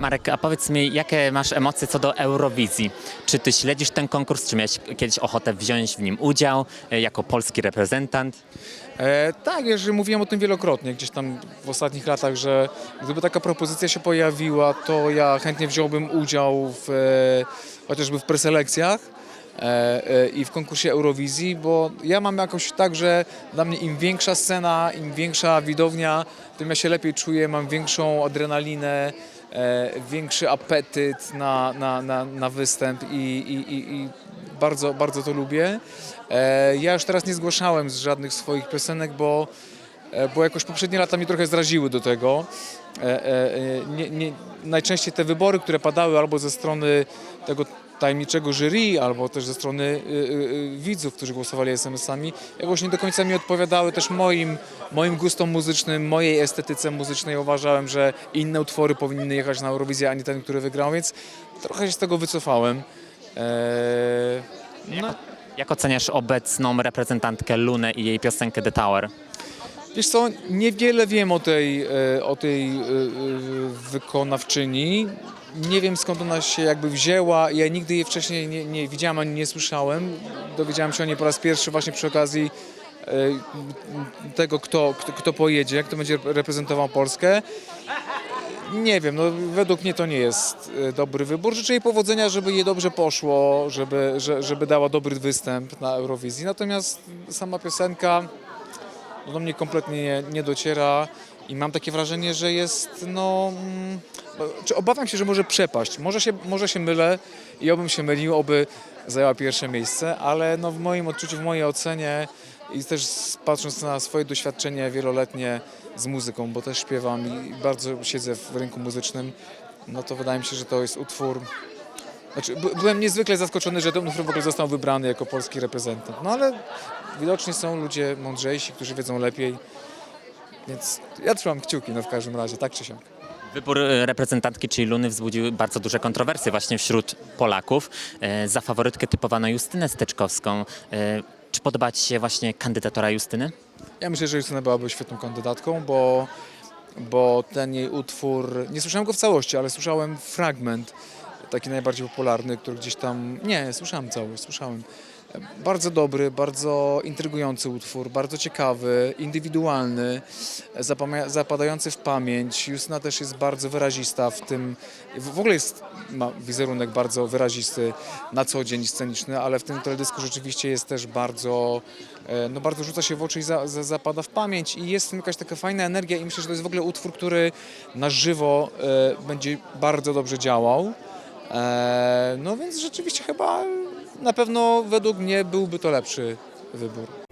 Marek, a powiedz mi, jakie masz emocje co do Eurowizji? Czy ty śledzisz ten konkurs? Czy miałeś kiedyś ochotę wziąć w nim udział e, jako polski reprezentant? E, tak, ja już mówiłem o tym wielokrotnie gdzieś tam w ostatnich latach, że gdyby taka propozycja się pojawiła, to ja chętnie wziąłbym udział w, e, chociażby w preselekcjach i w konkursie Eurowizji, bo ja mam jakoś tak, że dla mnie im większa scena, im większa widownia, tym ja się lepiej czuję, mam większą adrenalinę, e, większy apetyt na, na, na, na występ i, i, i, i bardzo, bardzo to lubię. E, Ja już teraz nie zgłaszałem z żadnych swoich piosenek, bo, e, bo jakoś poprzednie lata mnie trochę zraziły do tego. E, e, e, Nie, nie, najczęściej te wybory, które padały albo ze strony tego tajemniczego jury, albo też ze strony y, y, y, widzów, którzy głosowali SMS-ami, jakoś nie do końca mi odpowiadały też moim, moim gustom muzycznym, mojej estetyce muzycznej. Uważałem, że inne utwory powinny jechać na Eurowizję, a nie ten, który wygrał, więc trochę się z tego wycofałem. E, No, Jak oceniasz obecną reprezentantkę Lunę i jej piosenkę The Tower? Wiesz co, niewiele wiem o tej, e, o tej e, e, wykonawczyni. Nie wiem skąd ona się jakby wzięła. Ja nigdy jej wcześniej nie, nie widziałem ani nie słyszałem. Dowiedziałem się o niej po raz pierwszy właśnie przy okazji tego, kto, kto, kto pojedzie, kto będzie reprezentował Polskę. Nie wiem, no według mnie to nie jest dobry wybór. Życzę jej powodzenia, żeby jej dobrze poszło, żeby, że, żeby dała dobry występ na Eurowizji. Natomiast sama piosenka no do mnie kompletnie nie, nie dociera i mam takie wrażenie, że jest, no, mm, czy obawiam się, że może przepaść. Może się, może się mylę i obym się mylił, oby zajęła pierwsze miejsce, ale no w moim odczuciu, w mojej ocenie i też patrząc na swoje doświadczenie wieloletnie z muzyką, bo też śpiewam i bardzo siedzę w rynku muzycznym, no to wydaje mi się, że to jest utwór, znaczy, by- byłem niezwykle zaskoczony, że utwór w ogóle został wybrany jako polski reprezentant. No ale widocznie są ludzie mądrzejsi, którzy wiedzą lepiej. Więc ja trzymam kciuki, no w każdym razie, tak czy siak. Wybór e, reprezentantki, czyli Luny, wzbudził bardzo duże kontrowersje właśnie wśród Polaków. E, Za faworytkę typowano Justynę Steczkowską. E, Czy podoba Ci się właśnie kandydatora Justyny? Ja myślę, że Justyna byłaby świetną kandydatką, bo, bo ten jej utwór, nie słyszałem go w całości, ale słyszałem fragment, taki najbardziej popularny, który gdzieś tam, nie, słyszałem całość, słyszałem. Bardzo dobry, bardzo intrygujący utwór, bardzo ciekawy, indywidualny, zapadający w pamięć. Justyna też jest bardzo wyrazista w tym, w w ogóle jest, ma wizerunek bardzo wyrazisty na co dzień sceniczny, ale w tym teledysku rzeczywiście jest też bardzo, e, no bardzo rzuca się w oczy i za, za, zapada w pamięć i jest w tym jakaś taka fajna energia i myślę, że to jest w ogóle utwór, który na żywo e, będzie bardzo dobrze działał. E, no więc rzeczywiście chyba na pewno według mnie byłby to lepszy wybór.